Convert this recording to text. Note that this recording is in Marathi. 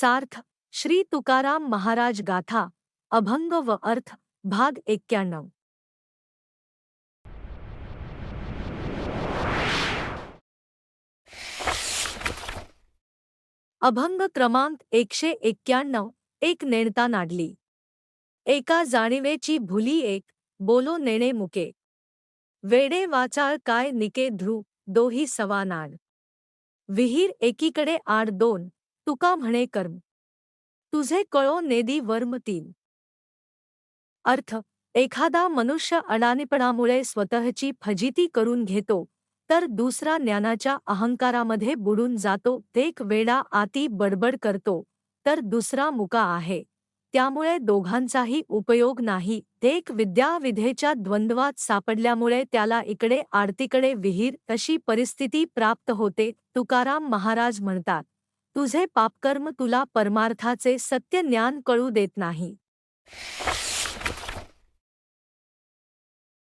सार्थ श्री तुकाराम महाराज गाथा अभंग व अर्थ भाग एक्क्याण्णव. अभंग क्रमांक एकशे एक्क्याण्णव एक नेणता नाडली. एका जाणीवेची भुली एक बोलो नेणे मुके. वेडे वाचाळ काय निके ध्रु दोही सवानाड विहीर एकीकडे आड दोन तुका म्हणे कर्म. तुझे कळो नेदी वर्म तीन. अर्थ एखादा मनुष्य अडाणीपणामुळे स्वतःची फजिती करून घेतो तर दुसरा ज्ञानाच्या अहंकारामध्ये बुडून जातो एक वेडा आती बडबड करतो तर दुसरा मुका आहे. त्यामुळे दोघांचाही उपयोग नाही एक विद्याविधेच्या द्वंद्वात सापडल्यामुळे त्याला इकडे आडतीकडे विहीर अशी परिस्थिती प्राप्त होते तुकाराम महाराज म्हणतात. तुझे पापकर्म तुला परमार्थाचे सत्य ज्ञान कळू देत नाही.